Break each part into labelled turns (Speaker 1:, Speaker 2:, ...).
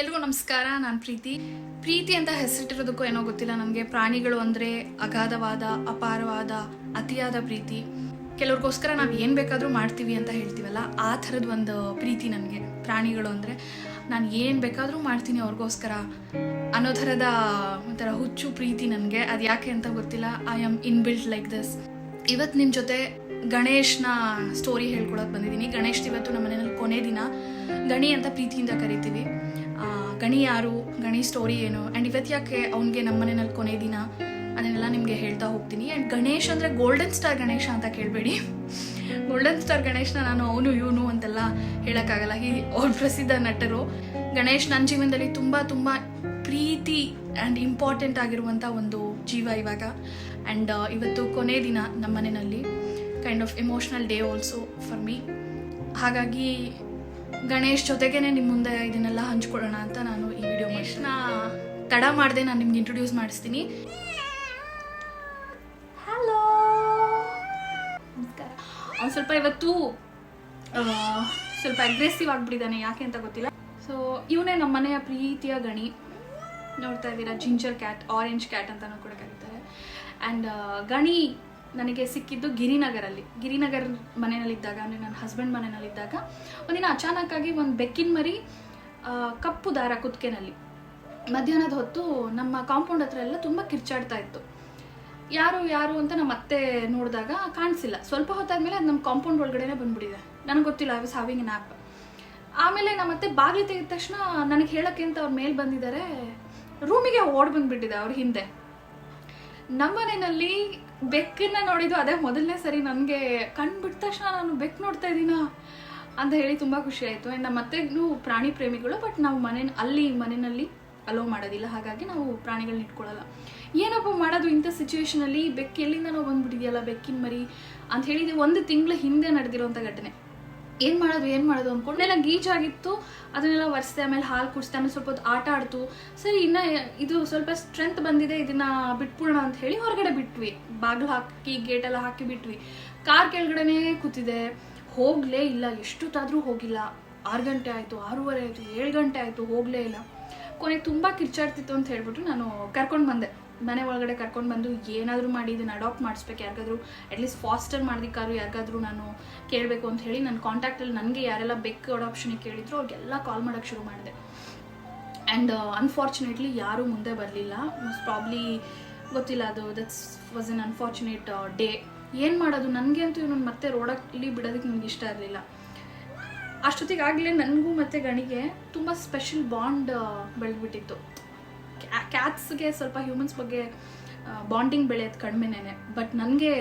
Speaker 1: ಎಲ್ರಿಗೂ ನಮಸ್ಕಾರ, ನಾನು ಪ್ರೀತಿ. ಪ್ರೀತಿ ಅಂತ ಹೆಸರಿಟ್ಟಿರೋದಕ್ಕೂ ಏನೋ ಗೊತ್ತಿಲ್ಲ ನನಗೆ ಪ್ರಾಣಿಗಳು ಅಂದರೆ ಅಗಾಧವಾದ, ಅಪಾರವಾದ, ಅತಿಯಾದ ಪ್ರೀತಿ. ಕೆಲವ್ರಿಗೋಸ್ಕರ ನಾವು ಏನು ಬೇಕಾದರೂ ಮಾಡ್ತೀವಿ ಅಂತ ಹೇಳ್ತೀವಲ್ಲ, ಆ ಥರದ ಒಂದು ಪ್ರೀತಿ ನನಗೆ ಪ್ರಾಣಿಗಳು ಅಂದರೆ ನಾನು ಏನು ಬೇಕಾದರೂ ಮಾಡ್ತೀನಿ ಅವ್ರಿಗೋಸ್ಕರ ಅನ್ನೋ ಥರದ ಒಂಥರ ಹುಚ್ಚು ಪ್ರೀತಿ ನನಗೆ. ಅದು ಯಾಕೆ ಅಂತ ಗೊತ್ತಿಲ್ಲ. I am inbuilt like this ಇವತ್ತು ನಿಮ್ಮ ಜೊತೆ ಗಣೇಶನ ಸ್ಟೋರಿ ಹೇಳ್ಕೊಳಕ್ಕೆ ಬಂದಿದ್ದೀನಿ. ಗಣೇಶ್ ಇವತ್ತು ನಮ್ಮ ಮನೆಯಲ್ಲಿ ಕೊನೆ ದಿನ ಗಣಿ ಅಂತ ಪ್ರೀತಿಯಿಂದ ಕರಿತೀವಿ. ಗಣಿ ಯಾರು, ಗಣಿ ಸ್ಟೋರಿ ಏನು? ಆ್ಯಂಡ್ ಇವತ್ತು ಯಾಕೆ ಅವನಿಗೆ ನಮ್ಮ ಮನೆಯಲ್ಲಿ ಕೊನೆ ದಿನ? ಅದನ್ನೆಲ್ಲ ನಿಮಗೆ ಹೇಳ್ತಾ ಹೋಗ್ತೀನಿ. ಆ್ಯಂಡ್ ಗಣೇಶ್ ಅಂದರೆ ಗೋಲ್ಡನ್ ಸ್ಟಾರ್ ಗಣೇಶ ಅಂತ ಕೇಳಬೇಡಿ. ಗೋಲ್ಡನ್ ಸ್ಟಾರ್ ಗಣೇಶನ ನಾನು ಅವನು, ಇವನು ಅಂತೆಲ್ಲ ಹೇಳೋಕ್ಕಾಗಲ್ಲ. ಈ ಅವ್ರ ಪ್ರಸಿದ್ಧ ನಟರು. ಗಣೇಶ್ ನನ್ನ ಜೀವನದಲ್ಲಿ ತುಂಬ ತುಂಬ ಪ್ರೀತಿ ಆ್ಯಂಡ್ ಇಂಪಾರ್ಟೆಂಟ್ ಆಗಿರುವಂಥ ಒಂದು ಜೀವ ಇವಾಗ. ಆ್ಯಂಡ್ ಇವತ್ತು ಕೊನೆ ದಿನ ನಮ್ಮ ಮನೆಯಲ್ಲಿ kind of emotional day also for me ಹಾಗಾಗಿ ಗಣೇಶ್ ಜೊತೆಗೇನೆ ನಿಮ್ಮ ಮುಂದೆ ಇದನ್ನೆಲ್ಲ ಹಂಚ್ಕೊಳ್ಳೋಣ ಅಂತ ನಾನು ಈ ವಿಡಿಯೋ ಗಣೇಶ್ನ ತಡ ಮಾಡಿದೆ ನಾನು ನಿಮ್ಗೆ ಇಂಟ್ರೊಡ್ಯೂಸ್ ಮಾಡಿಸ್ತೀನಿ. ಹಲೋ ನಮಸ್ಕಾರ. ಅವ್ನು ಸ್ವಲ್ಪ ಇವತ್ತು ಸ್ವಲ್ಪ ಅಗ್ರೆಸಿವ್ ಆಗಿಬಿಟ್ಟಿದ್ದಾನೆ ಯಾಕೆ ಅಂತ ಗೊತ್ತಿಲ್ಲ. ಸೊ ಇವನೇ ನಮ್ಮ ಮನೆಯ ಪ್ರೀತಿಯ ಗಣಿ. ನೋಡ್ತಾ ಇದ್ದೀರಾ ಜಿಂಜರ್ ಕ್ಯಾಟ್ ಆರೆಂಜ್ ಕ್ಯಾಟ್ ಅಂತಲೂ ಕೂಡ ಕರೀತಾರೆ. ಆ್ಯಂಡ್ ಗಣಿ ನನಗೆ ಸಿಕ್ಕಿದ್ದು ಗಿರಿನಗರಲ್ಲಿ. ಗಿರಿನಗರ್ ಮನೆಯಲ್ಲಿದ್ದಾಗ, ಅಂದರೆ ನನ್ನ ಹಸ್ಬೆಂಡ್ ಮನೆಯಲ್ಲಿದ್ದಾಗ, ಒಂದಿನ ಅಚಾನಕ್ಕಾಗಿ ಒಂದು ಬೆಕ್ಕಿನ ಮರಿ ಕಪ್ಪು ದಾರ ಕುತ್ತಿಗೆನಲ್ಲಿ. ಮಧ್ಯಾಹ್ನದ ಹೊತ್ತು ನಮ್ಮ ಕಾಂಪೌಂಡ್ ಹತ್ರ ಎಲ್ಲ ತುಂಬ ಕಿರ್ಚಾಡ್ತಾ ಇತ್ತು. ಯಾರು ಯಾರು ಅಂತ ನಮ್ಮ ಅತ್ತೆ ನೋಡಿದಾಗ ಕಾಣಿಸಿಲ್ಲ. ಸ್ವಲ್ಪ ಹೊತ್ತಾದ್ಮೇಲೆ ಅದು ನಮ್ಮ ಕಾಂಪೌಂಡ್ ಒಳಗಡೆನೆ ಬಂದ್ಬಿಟ್ಟಿದೆ. ನನಗೆ ಗೊತ್ತಿಲ್ಲ ಐ ವಾಸ್ ಹಾವಿಂಗ್ ಆ್ಯಪ್ ಆಮೇಲೆ ನಮ್ಮ ಅತ್ತೆ ಬಾಗಿಲು ತೆಗೆದ ತಕ್ಷಣ ನನಗೆ ಹೇಳೋಕ್ಕೆ ಅಂತ ಅವ್ರ ಮೇಲೆ ಬಂದಿದ್ದಾರೆ ರೂಮಿಗೆ ಓಡ್ ಬಂದ್ಬಿಟ್ಟಿದೆ ಅವ್ರ ಹಿಂದೆ. ನಮ್ಮನೆಯಲ್ಲಿ ಬೆಕ್ಕನ್ನ ನೋಡಿದ್ದು ಅದೇ ಮೊದಲನೇ ಸರಿ ನನಗೆ ಕಣ್ಣು ಬಿಟ್ಟ ತಕ್ಷಣ ನಾನು ಬೆಕ್ಕು ನೋಡ್ತಾ ಇದ್ದೀನ ಅಂತ ಹೇಳಿ ತುಂಬ ಖುಷಿ ಆಯಿತು. ಆ್ಯಂಡ್ ನಮ್ಮ ಅತ್ತೆಗೂ ಪ್ರಾಣಿ ಪ್ರೇಮಿಗಳು ಬಟ್ ನಾವು ಮನೆ ಅಲ್ಲಿ ಮನೆಯಲ್ಲಿ ಅಲೋ ಮಾಡೋದಿಲ್ಲ. ಹಾಗಾಗಿ ನಾವು ಪ್ರಾಣಿಗಳನ್ನ ಇಟ್ಕೊಳ್ಳಲ್ಲ. ಏನಪ್ಪ ಮಾಡೋದು ಇಂಥ ಸಿಚುವೇಶನಲ್ಲಿ ಬೆಕ್ಕು ನಾವು ಬಂದ್ಬಿಟ್ಟಿದೆಯಲ್ಲ ಬೆಕ್ಕಿನ ಮರಿ ಅಂತ ಹೇಳಿದೆ ಒಂದು ತಿಂಗಳ ಹಿಂದೆ ನಡೆದಿರುವಂಥ ಘಟನೆ. ಏನು ಮಾಡೋದು ಏನು ಮಾಡೋದು ಅಂದ್ಕೊಂಡು ಎಲ್ಲ ಗೀಚಾಗಿತ್ತು ಅದನ್ನೆಲ್ಲ ಒರೆಸ್ದೆ, ಆಮೇಲೆ ಹಾಲು ಕುಡಿಸ್ದೆ, ಆಮೇಲೆ ಸ್ವಲ್ಪ ಹೊತ್ತು ಆಟ ಆಡ್ತು. ಸರಿ, ಇನ್ನು ಇದು ಸ್ವಲ್ಪ ಸ್ಟ್ರೆಂತ್ ಬಂದಿದೆ, ಇದನ್ನ ಬಿಟ್ಬಿಡೋಣ ಅಂತ ಹೇಳಿ ಹೊರಗಡೆ ಬಿಟ್ವಿ. ಬಾಗಿಲು ಹಾಕಿ ಗೇಟೆಲ್ಲ ಹಾಕಿ ಬಿಟ್ವಿ. ಕಾರ್ ಕೆಳಗಡೆನೇ ಕೂತಿದೆ. ಹೋಗಲೇ ಇಲ್ಲ, ಎಷ್ಟೊತ್ತಾದರೂ ಹೋಗಿಲ್ಲ. ಆರು ಗಂಟೆ ಆಯಿತು, ಆರೂವರೆ ಆಯಿತು, ಏಳು ಗಂಟೆ ಆಯಿತು, ಹೋಗಲೇ ಇಲ್ಲ. ಕೊನೆಗೆ ತುಂಬ ಕಿರ್ಚಾಡ್ತಿತ್ತು ಅಂತ ಹೇಳ್ಬಿಟ್ಟು ನಾನು ಕರ್ಕೊಂಡು ಬಂದೆ. ಮನೆ ಒಳಗಡೆ ಕರ್ಕೊಂಡು ಬಂದು ಏನಾದರೂ ಮಾಡಿ ಇದನ್ನು ಅಡಾಪ್ಟ್ ಮಾಡಿಸ್ಬೇಕು. ಯಾರಿಗಾದ್ರೂ ಅಟ್ಲೀಸ್ಟ್ ಫಾಸ್ಟರ್ ಮಾಡೋದಕ್ಕಾದ್ರೂ ಯಾರಿಗಾದ್ರೂ ನಾನು ಕೇಳಬೇಕು ಅಂತ ಹೇಳಿ ನನ್ನ ಕಾಂಟ್ಯಾಕ್ಟಲ್ಲಿ ನನಗೆ ಯಾರೆಲ್ಲ ಬೆಕ್ ಅಡಾಪ್ಷನಿಗೆ ಕೇಳಿದ್ರು, ಅವ್ರಿಗೆಲ್ಲ ಕಾಲ್ ಮಾಡೋಕ್ಕೆ ಶುರು ಮಾಡಿದೆ. ಆ್ಯಂಡ್ ಅನ್ಫಾರ್ಚುನೇಟ್ಲಿ ಯಾರೂ ಮುಂದೆ ಬರಲಿಲ್ಲ. ಮೋಸ್ಟ್ ಪ್ರಾಬ್ಲಿ ಗೊತ್ತಿಲ್ಲ ಅದು that's was an unfortunate day ಏನು ಮಾಡೋದು? ನನಗೆ ಅಂತೂ ಇವನು ಮತ್ತೆ ರೋಡಲ್ಲಿ ಬಿಡೋದಕ್ಕೆ ನನಗೆ ಇಷ್ಟ ಇರಲಿಲ್ಲ. ಅಷ್ಟೊತ್ತಿಗಾಗಲೇ ನನಗೂ ಮತ್ತು ಗಣಿಗೆ ತುಂಬ ಸ್ಪೆಷಲ್ ಬಾಂಡ್ ಬೆಳೆದ್ಬಿಟ್ಟಿತ್ತು. ಕ್ಯಾತ್ಸ್ಗೆ ಸ್ವಲ್ಪ ಹ್ಯೂಮನ್ಸ್ ಬಗ್ಗೆ ಬಾಂಡಿಂಗ್ ಬೆಳೆಯೋದು ಕಡಿಮೆನೇ ಬಟ್ ನನಗೆ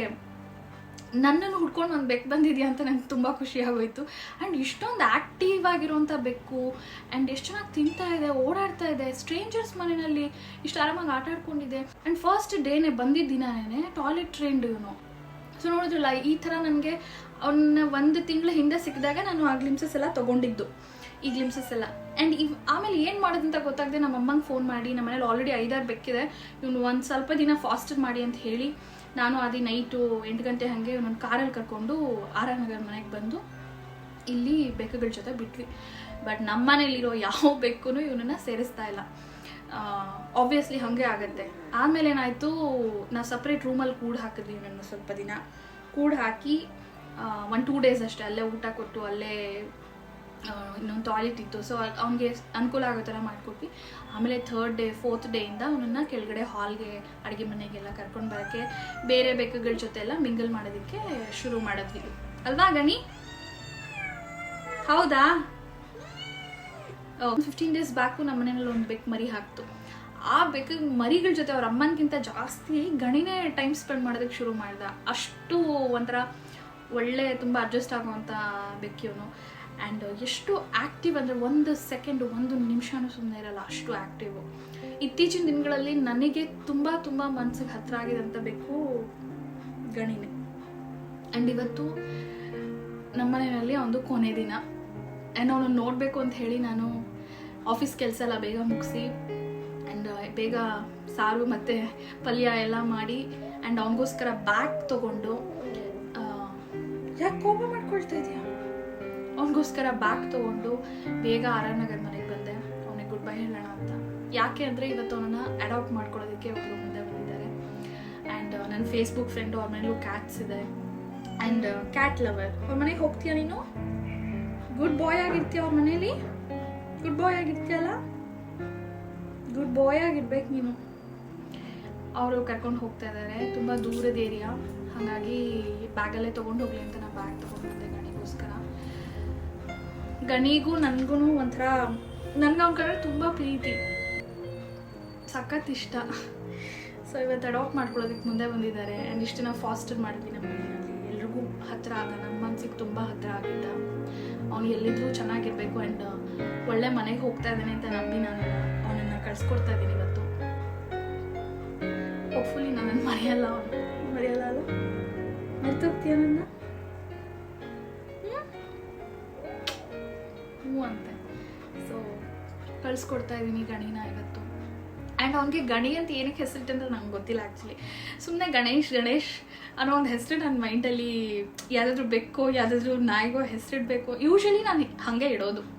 Speaker 1: ನನ್ನನ್ನು ಹುಡ್ಕೊಂಡು ಒಂದು ಬೆಕ್ಕು ಬಂದಿದೆಯಾ ಅಂತ ನಂಗೆ ತುಂಬ ಖುಷಿ ಆಗೋಯ್ತು. ಆ್ಯಂಡ್ ಇಷ್ಟೊಂದು ಆ್ಯಕ್ಟಿವ್ ಆಗಿರುವಂಥ ಬೆಕ್ಕು ಆ್ಯಂಡ್ ಎಷ್ಟು ಚೆನ್ನಾಗಿ ತಿಂತಾ ಇದೆ, ಓಡಾಡ್ತಾ ಇದೆ ಸ್ಟ್ರೇಂಜರ್ಸ್ ಮನೆಯಲ್ಲಿ ಇಷ್ಟು ಆರಾಮಾಗಿ ಆಟ ಆಡ್ಕೊಂಡಿದೆ. ಆ್ಯಂಡ್ ಫಸ್ಟ್ ಡೇನೇ ಬಂದಿದ್ದ ದಿನನೇ ಟಾಯ್ಲೆಟ್ ಟ್ರೈನ್ಡ್ ಇವನು. ಸೊ ನೋಡಿದ್ರಲ್ಲ, ಈ ಥರ ನನಗೆ ಅವನ್ನ ಒಂದು ತಿಂಗಳ ಹಿಂದೆ ಸಿಕ್ಕಿದಾಗ ನಾನು ಆ ಗ್ಲಿಮ್ಸಸ್ ಎಲ್ಲ ತೊಗೊಂಡಿದ್ದು. ಈ ಗ್ಲಿಮ್ಸಸ್ ಎಲ್ಲ. ಆ್ಯಂಡ್ ಇವ್ ಆಮೇಲೆ ಏನು ಮಾಡೋದಂತ ಗೊತ್ತಾಗದೆ ನಮ್ಮ ಅಮ್ಮಂಗೆ ಫೋನ್ ಮಾಡಿ, ನಮ್ಮ ಮನೇಲಿ ಆಲ್ರೆಡಿ ಐದಾರು ಬೆಕ್ಕಿದೆ. ಇವನು ಒಂದು ಸ್ವಲ್ಪ ದಿನ ಫಾಸ್ಟರ್ ಮಾಡಿ ಅಂತ ಹೇಳಿ ನಾನು ಅದೇ ನೈಟು ಎಂಟು ಗಂಟೆ ಹಾಗೆ ಇವನೊಂದು ಕಾರಲ್ಲಿ ಕರ್ಕೊಂಡು ಆರ್ ಆರ್ ನಗರ್ ಮನೆಗೆ ಬಂದು ಇಲ್ಲಿ ಬೆಕ್ಕುಗಳ ಜೊತೆ ಬಿಟ್ವಿ. ಬಟ್ ನಮ್ಮ ಮನೇಲಿರೋ ಯಾವ ಬೆಕ್ಕೂ ಇವನನ್ನು ಸೇರಿಸ್ತಾ ಇಲ್ಲ. ಆಬ್ವಿಯಸ್ಲಿ ಹಾಗೆ ಆಗುತ್ತೆ. ಆಮೇಲೆ ಏನಾಯಿತು, ನಾವು ಸಪ್ರೇಟ್ ರೂಮಲ್ಲಿ ಕೂಡ ಹಾಕಿದ್ವಿ ಇವನನ್ನು ಸ್ವಲ್ಪ ದಿನ. ಕೂಡ ಹಾಕಿ ಒನ್ ಟೂ ಡೇಸ್ ಅಷ್ಟೇ, ಅಲ್ಲೇ ಊಟ ಕೊಟ್ಟು, ಅಲ್ಲೇ ಇನ್ನೊಂದು ಟಾಯ್ಲೆಟ್ ಇತ್ತು. ಸೊ ಅವ್ನಿಗೆ ಅನುಕೂಲ ಆಗೋ ಥರ ಮಾಡಿಕೊಟ್ವಿ. ಆಮೇಲೆ ಥರ್ಡ್ ಡೇ ಫೋರ್ತ್ ಡೇಯಿಂದ ಅವನನ್ನು ಕೆಳಗಡೆ ಹಾಲ್ಗೆ ಅಡುಗೆ ಮನೆಗೆಲ್ಲ ಕರ್ಕೊಂಡು ಬರೋಕ್ಕೆ ಬೇರೆ ಬೆಕ್ಕುಗಳ ಜೊತೆ ಎಲ್ಲ ಮಿಂಗಲ್ ಮಾಡೋದಕ್ಕೆ ಶುರು ಮಾಡಿದ್ವಿ. ಅಲ್ವಾ ಗಣಿ? ಹೌದಾ? ಫಿಫ್ಟೀನ್ ಡೇಸ್ ಬ್ಯಾಕು ನಮ್ಮ ಮನೆಯಲ್ಲಿ ಒಂದು ಬೆಕ್ಕು ಮರಿ ಹಾಕ್ತು. ಆ ಬೆಕ್ಕ ಮರಿಗಳ ಜೊತೆ ಅವ್ರ ಅಮ್ಮನಿಗಿಂತ ಜಾಸ್ತಿ ಗಣಿನೇ ಟೈಮ್ ಸ್ಪೆಂಡ್ ಮಾಡೋದಕ್ಕೆ ಶುರು ಮಾಡ್ದ. ಅಷ್ಟು ಒಂಥರ ಒಳ್ಳೆ, ತುಂಬ ಅಡ್ಜಸ್ಟ್ ಆಗುವಂಥ ಬೆಕ್ಕಿಯವನು ಆ್ಯಂಡ್ ಎಷ್ಟು ಆ್ಯಕ್ಟಿವ್ ಅಂದರೆ ಒಂದು ಸೆಕೆಂಡ್ ಒಂದು ನಿಮಿಷನೂ ಸುಮ್ಮನೆ ಇರಲ್ಲ, ಅಷ್ಟು ಆ್ಯಕ್ಟಿವು ಇತ್ತೀಚಿನ ದಿನಗಳಲ್ಲಿ ನನಗೆ ತುಂಬ ತುಂಬ ಮನಸ್ಸಿಗೆ ಹತ್ತಿರ ಆಗಿದಂಥ ಬೆಕ್ಕು ಗಣಿನೇ. ಆ್ಯಂಡ್ ಇವತ್ತು ನಮ್ಮ ಮನೆಯಲ್ಲಿ ಒಂದು ಕೊನೆ ದಿನ. ಆ್ಯಂಡ್ ಅವನು ನೋಡಬೇಕು ಅಂತ ಹೇಳಿ ನಾನು ಆಫೀಸ್ ಕೆಲಸ ಎಲ್ಲ ಬೇಗ ಮುಗಿಸಿ ಆ್ಯಂಡ್ ಬೇಗ ಸಾರು ಮತ್ತು ಪಲ್ಯ ಎಲ್ಲ ಮಾಡಿ ಆ್ಯಂಡ್ ಅವನಿಗೋಸ್ಕರ ಬ್ಯಾಗ್ ತೊಗೊಂಡು ಯಾಕೆ ಕೋಪ ಮಾಡ್ಕೊಳ್ತಾ ಇದೆಯಾ? ಅವನಿಗೋಸ್ಕರ ಬ್ಯಾಗ್ ತೊಗೊಂಡು ಬೇಗ ಆರ್ ಆರ್ ನಗರ್ ಮನೆಗೆ ಬಂದೆ. ಅವನಿಗೆ ಗುಡ್ ಬೈ ಹೇಳೋಣ ಅಂತ. ಯಾಕೆ ಅಂದರೆ ಇವತ್ತು ಅವನನ್ನು ಅಡಾಪ್ಟ್ ಮಾಡ್ಕೊಳ್ಳೋದಕ್ಕೆ ಒಬ್ಬರು ಮುಂದೆ ಬಂದಿದ್ದಾರೆ. ಆ್ಯಂಡ್ ನನ್ನ ಫೇಸ್ಬುಕ್ ಫ್ರೆಂಡು ಅವ್ರ ಮನೇಲೂ ಕ್ಯಾಟ್ಸ್ ಇದೆ. ಆ್ಯಂಡ್ ಕ್ಯಾಟ್ ಲವರ್ ಅವ್ರ ಮನೆಗೆ ಹೋಗ್ತೀಯ ನೀನು? ಗುಡ್ ಬಾಯ್ ಆಗಿರ್ತೀಯ ಅವ್ರ ಮನೇಲಿ? ಗುಡ್ ಬಾಯ್ ಆಗಿರ್ತೀಯಲ್ಲ? ಗುಡ್ ಬಾಯ್ ಆಗಿರ್ಬೇಕು ನೀನು. ಅವರು ಕರ್ಕೊಂಡು ಹೋಗ್ತಾ ಇದ್ದಾರೆ ತುಂಬ ದೂರದ ಏರಿಯಾ ಹಾಗಾಗಿ ಬ್ಯಾಗಲ್ಲೇ ತೊಗೊಂಡು ಹೋಗ್ಲಿ ಅಂತ ನಾನು ಬ್ಯಾಗ್ ತೊಗೊಂಡಿದ್ದೆ ಗಣಿಗೋಸ್ಕರ. ಗಣಿಗೂ ನನಗೂ ಒಂಥರ, ನನಗೆ ಅವ್ನ ಕಡೆ ತುಂಬ ಪ್ರೀತಿ. ಸಖತ್ ಇಷ್ಟ. ಸೊ ಇವತ್ತು ಅಡಾಪ್ಟ್ ಮಾಡ್ಕೊಳ್ಳೋದಕ್ಕೆ ಮುಂದೆ ಬಂದಿದ್ದಾರೆ. ಆ್ಯಂಡ್ ಇಷ್ಟು ನಾವು ಫಾಸ್ಟರ್ ಮಾಡಿದ್ವಿ ನಮ್ಮ ಮನೆಯಲ್ಲಿ. ಎಲ್ರಿಗೂ ಹತ್ತಿರ ಆಗ ನಮ್ಮ ಮನಸ್ಸಿಗೆ ತುಂಬ ಹತ್ತಿರ ಆಗಿದ್ದ. ಅವ್ನು ಎಲ್ಲಿದ್ರೂ ಚೆನ್ನಾಗಿರಬೇಕು ಆ್ಯಂಡ್ ಒಳ್ಳೆ ಮನೆಗೆ ಹೋಗ್ತಾ ಇದ್ದಾನೆ ಅಂತ ನಂಬಿ ನಾನು ಅವನನ್ನು ಕಳ್ಸಿಕೊಡ್ತಾ ಇದ್ದೀನಿ ಇವತ್ತು. ಹೋಪ್ಫುಲಿ ನನ್ನನ್ನು ಮರೆಯಲ್ಲ ಅವನು. ಮರೆಯಲ್ಲ ಅಲ್ಲ? ಮರ್ತೋಗ್ತೀಯ ನನ್ನ? ಹ್ಞೂ ಅಂತೆ. ಸೊ ಕಳ್ಸ್ಕೊಡ್ತಾ ಇದ್ದೀನಿ ಗಣಿನ ಇವತ್ತು. ಆ್ಯಂಡ್ ಅವನಿಗೆ ಗಣಿ ಅಂತ ಏನಕ್ಕೆ ಹೆಸರಿಟ್ಟೆ ಅಂತ ನಂಗೆ ಗೊತ್ತಿಲ್ಲ ಆ್ಯಕ್ಚುಲಿ ಸುಮ್ಮನೆ ಗಣೇಶ್ ಗಣೇಶ್ ಅನ್ನೋ ಒಂದು ಹೆಸರು ನನ್ನ ಮೈಂಡಲ್ಲಿ ಯಾವುದಾದ್ರೂ ಬೆಕ್ಕೋ, ಯಾವುದಾದ್ರೂ ನಾಯಿಗೋ ಹೆಸರಿಡಬೇಕು. ಯೂಶ್ವಲಿ ನಾನು ಹಾಗೆ ಇಡೋದು.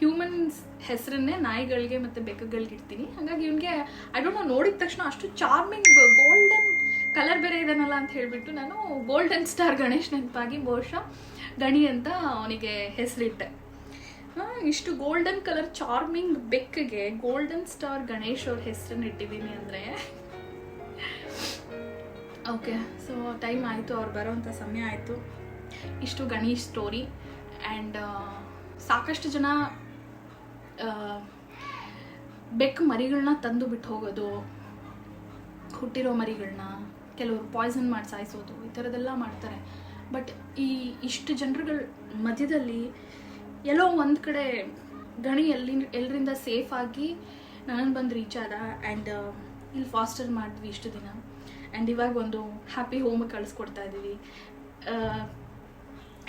Speaker 1: ಹ್ಯೂಮನ್ಸ್ ಹೆಸರನ್ನೇ ನಾಯಿಗಳಿಗೆ ಮತ್ತು ಬೆಕ್ಕಗಳಿಗೆ ಇಡ್ತೀನಿ. ಹಾಗಾಗಿ ಇವನಿಗೆ ಐ ಡೋಂಟ್ ನೋ ನೋಡಿದ ತಕ್ಷಣ ಅಷ್ಟು ಚಾರ್ಮಿಂಗ್ ಗೋಲ್ಡನ್ ಕಲರ್ ಬೇರೆ ಇದನ್ನಲ್ಲ ಅಂತ ಹೇಳಿಬಿಟ್ಟು ನಾನು ಗೋಲ್ಡನ್ ಸ್ಟಾರ್ ಗಣೇಶ್ ನೆನಪಾಗಿ ಬಹುಶಃ ಗಣಿ ಅಂತ ಅವನಿಗೆ ಹೆಸರಿಟ್ಟೆ. ಇಷ್ಟು ಗೋಲ್ಡನ್ ಕಲರ್ ಚಾರ್ಮಿಂಗ್ ಬೆಕ್ಕಿಗೆ ಗೋಲ್ಡನ್ ಸ್ಟಾರ್ ಗಣೇಶ್ ಅವ್ರ ಹೆಸರನ್ನ ಇಟ್ಟಿದ್ದೀನಿ ಅಂದರೆ. ಓಕೆ ಸೊ ಟೈಮ್ ಆಯಿತು, ಅವ್ರು ಬರೋವಂಥ ಸಮಯ ಆಯಿತು. ಇಷ್ಟು ಗಣೇಶ್ ಸ್ಟೋರಿ ಆ್ಯಂಡ್ ಸಾಕಷ್ಟು ಜನ ಬೆಕ್ಕು ಮರಿಗಳನ್ನ ತಂದು ಬಿಟ್ಟು ಹೋಗೋದು, ಹುಟ್ಟಿರೋ ಮರಿಗಳನ್ನ ಕೆಲವರು ಪಾಯ್ಸನ್ ಮಾಡಿ ಸಾಯಿಸೋದು, ಈ ಥರದ್ದೆಲ್ಲ ಮಾಡ್ತಾರೆ. ಬಟ್ ಈ ಇಷ್ಟು ಜನರುಗಳ ಮಧ್ಯದಲ್ಲಿ ಎಲ್ಲೋ ಒಂದು ಕಡೆ ಗಣಿ ಎಲ್ಲಿ ಎಲ್ಲರಿಂದ ಸೇಫ್ ಆಗಿ ನನಗೆ ಬಂದು ರೀಚ್ ಆದ ಆ್ಯಂಡ್ ಇಲ್ಲಿ ಫಾಸ್ಟರ್ ಮಾಡಿದ್ವಿ ಇಷ್ಟು ದಿನ. ಆ್ಯಂಡ್ ಇವಾಗ ಒಂದು ಹ್ಯಾಪಿ ಹೋಮ್ ಕಳಿಸ್ಕೊಡ್ತಾ ಇದ್ದೀವಿ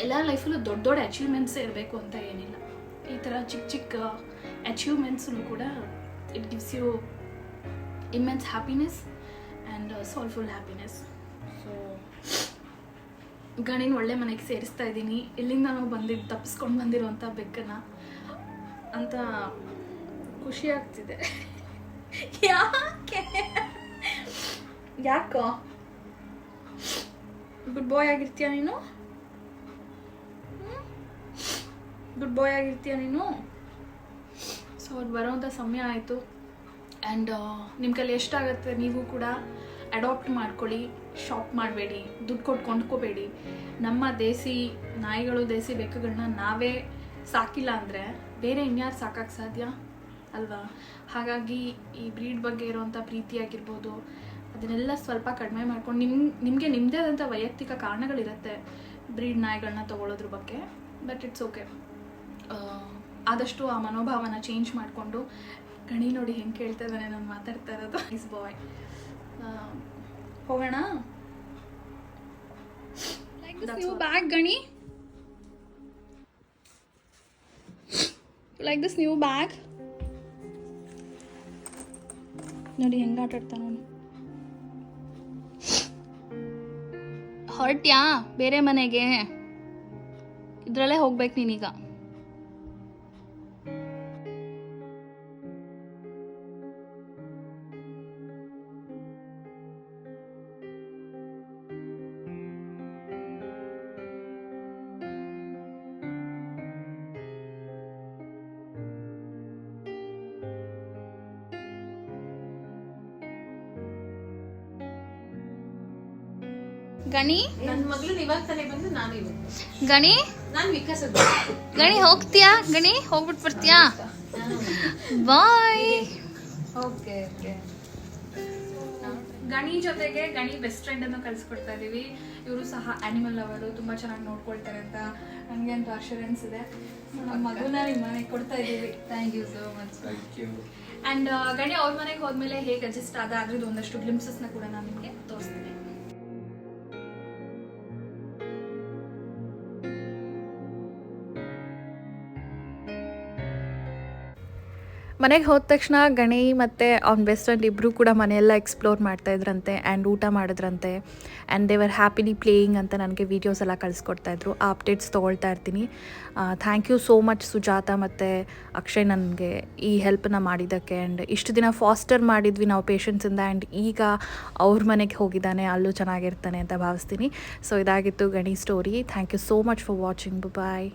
Speaker 1: ಎಲ್ಲ ಲೈಫಲ್ಲೂ ದೊಡ್ಡ ದೊಡ್ಡ ಅಚೀವ್ಮೆಂಟ್ಸೇ ಇರಬೇಕು ಅಂತ ಏನಿಲ್ಲ. ಈ ಥರ ಚಿಕ್ಕ ಚಿಕ್ಕ ಅಚೀವ್ಮೆಂಟ್ಸೂ ಕೂಡ it gives you immense happiness and soulful happiness so ಗಣಿನ ಒಳ್ಳೆ ಮನೆಗೆ ಸೇರಿಸ್ತಾ ಇದ್ದೀನಿ. ಇಲ್ಲಿಂದ ನಾವು ಬಂದಿದ್ದು ತಪ್ಪಿಸ್ಕೊಂಡು ಬಂದಿರೋಂಥ ಬೆಕ್ಕನ್ನ ಅಂತ ಖುಷಿ ಆಗ್ತಿದೆ. ಯಾಕೆ? ಯಾಕೋ? ಗುಡ್ ಬಾಯ್ ಆಗಿರ್ತೀಯ ನೀನು? ಗುಡ್ ಬಾಯ್ ಆಗಿರ್ತೀಯ ನೀನು? ಸೊ ಅದು ಬರೋವಂಥ ಸಮಯ ಆಯಿತು. ಆ್ಯಂಡ್ ನಿಮ್ಮ ಕೈಲಿ ಎಷ್ಟಾಗುತ್ತೆ ನೀವು ಕೂಡ ಅಡಾಪ್ಟ್ ಮಾಡ್ಕೊಳ್ಳಿ ಶಾಪ್ ಮಾಡಬೇಡಿ, ದುಡ್ಡು ಕೊಟ್ಟು ಕೊಂಡ್ಕೋಬೇಡಿ. ನಮ್ಮ ದೇಸಿ ನಾಯಿಗಳು, ದೇಸಿ ಬೆಕ್ಕುಗಳನ್ನ ನಾವೇ ಸಾಕಿಲ್ಲ ಅಂದರೆ ಬೇರೆ ಇನ್ಯಾರು ಸಾಕಕ್ಕೆ ಸಾಧ್ಯ? ಅಲ್ವಾ? ಹಾಗಾಗಿ ಈ ಬ್ರೀಡ್ ಬಗ್ಗೆ ಇರೋವಂಥ ಪ್ರೀತಿ ಆಗಿರ್ಬೋದು, ಅದನ್ನೆಲ್ಲ ಸ್ವಲ್ಪ ಕಡಿಮೆ ಮಾಡ್ಕೊಂಡು ನಿಮ್ಮ ನಿಮಗೆ ನಿಮ್ಮದೇ ಆದಂಥ ವೈಯಕ್ತಿಕ ಕಾರಣಗಳಿರುತ್ತೆ ಬ್ರೀಡ್ ನಾಯಿಗಳನ್ನ ತೊಗೊಳೋದ್ರ ಬಗ್ಗೆ ಬಟ್ ಇಟ್ಸ್ ಓಕೆ ಆದಷ್ಟು ಆ ಮನೋಭಾವನ ಚೇಂಜ್ ಮಾಡಿಕೊಂಡು ಗಣಿ ನೋಡಿ ಹೆಂಗೆ ಕೇಳ್ತಾ ಇದ್ದಾನೆ ನಾನು ಮಾತಾಡ್ತಾ ಇರೋದು. ಇಸ್ ಬಾಯ್ ಹೋಗೋಣ?
Speaker 2: Like this new bag Gani? Like this new bag? ನೋಡಿ ಹೆಂಗೆ ಆಟಾಡ್ತಾನ ನಾನು ಹೊರಟ್ಯಾ ಬೇರೆ ಮನೆಗೆ? ಇದ್ರಲ್ಲೇ ಹೋಗ್ಬೇಕು ನೀನೀಗ. ಗಣಿ?
Speaker 3: ನನ್ನ ಮಗಳು ಇವಾಗ ತಾನೇ ಬಂದು ನಾನು ಇವತ್ತು
Speaker 2: ಗಣಿ?
Speaker 3: ನಾನು ವಿಕಾಸ
Speaker 2: ಗಣಿ ಹೋಗ್ತೀಯಾ? ಗಣಿ ಹೋಗ್ಬಿಟ್ಟು ಬರ್ತೀಯಾ? ಬಾಯ್.
Speaker 3: Okay okay.
Speaker 1: ಗಣಿ ಜೊತೆಗೆ ಗಣಿ ಬೆಸ್ಟ್ ಫ್ರೆಂಡ್ ಅನ್ನು ಕಲ್ಸ್ಕೊಡ್ತಾ ಇದೀವಿ. ಇವರು ಸಹ ಆನಿಮಲ್ ಅವರು ತುಂಬಾ ಚೆನ್ನಾಗಿ ನೋಡ್ಕೊಳ್ತಾರೆ ಅಂತ ನನಗೆ ಅಂತ ಅಶ್ಯೂರೆನ್ಸ್ ಇದೆ ನಮ್ಮ ಮಗುನ ನಿಮ್ಮ ಮನೆಗೆ ಕೊಡ್ತಾ ಇದ್ದೀವಿ
Speaker 3: thank you so much
Speaker 1: and Gani ಅವ್ರ ಮನೆಗೆ ಹೋದ್ಮೇಲೆ ಹೇಗೆ ಅಡ್ಜಸ್ಟ್ ಆದ ಅದ್ರದ್ದು ಒಂದಷ್ಟು ಗ್ಲಿಮ್ಸಸ್ನ ಕೂಡ ನಾನು ನಿಮಗೆ ತೋರಿಸ್ತೀನಿ. ಮನೆಗೆ ಹೋದ ತಕ್ಷಣ ಗಣಿ ಮತ್ತು ಅವ್ನ ಬೆಸ್ಟ್ ಫ್ರೆಂಡ್ ಇಬ್ಬರು ಕೂಡ ಮನೆಯೆಲ್ಲ ಎಕ್ಸ್ಪ್ಲೋರ್ ಮಾಡ್ತಾ ಇದ್ರಂತೆ ಆ್ಯಂಡ್ ಊಟ ಮಾಡಿದ್ರಂತೆ. ಆ್ಯಂಡ್ ದೇವರ್ ಹ್ಯಾಪಿಲಿ ಪ್ಲೇಯಿಂಗ್ ಅಂತ ನನಗೆ ವೀಡಿಯೋಸ್ ಎಲ್ಲ ಕಳಿಸ್ಕೊಡ್ತಾಯಿದ್ರು ಆ ಅಪ್ಡೇಟ್ಸ್ ತೊಗೊಳ್ತಾ ಇರ್ತೀನಿ. Thank you so much Sujatha ಮತ್ತು ಅಕ್ಷಯ್ ನನಗೆ ಈ ಹೆಲ್ಪ್ನ ಮಾಡಿದ್ದಕ್ಕೆ ಆ್ಯಂಡ್ ಇಷ್ಟು ದಿನ ಫಾಸ್ಟರ್ ಮಾಡಿದ್ವಿ ನಾವು ಪೇಷನ್ಸಿಂದ ಆ್ಯಂಡ್ ಈಗ ಅವ್ರ ಮನೆಗೆ ಹೋಗಿದ್ದಾನೆ, ಅಲ್ಲೂ ಚೆನ್ನಾಗಿರ್ತಾನೆ ಅಂತ ಭಾವಿಸ್ತೀನಿ. ಸೊ ಇದಾಗಿತ್ತು Gani story thank you so much for watching bye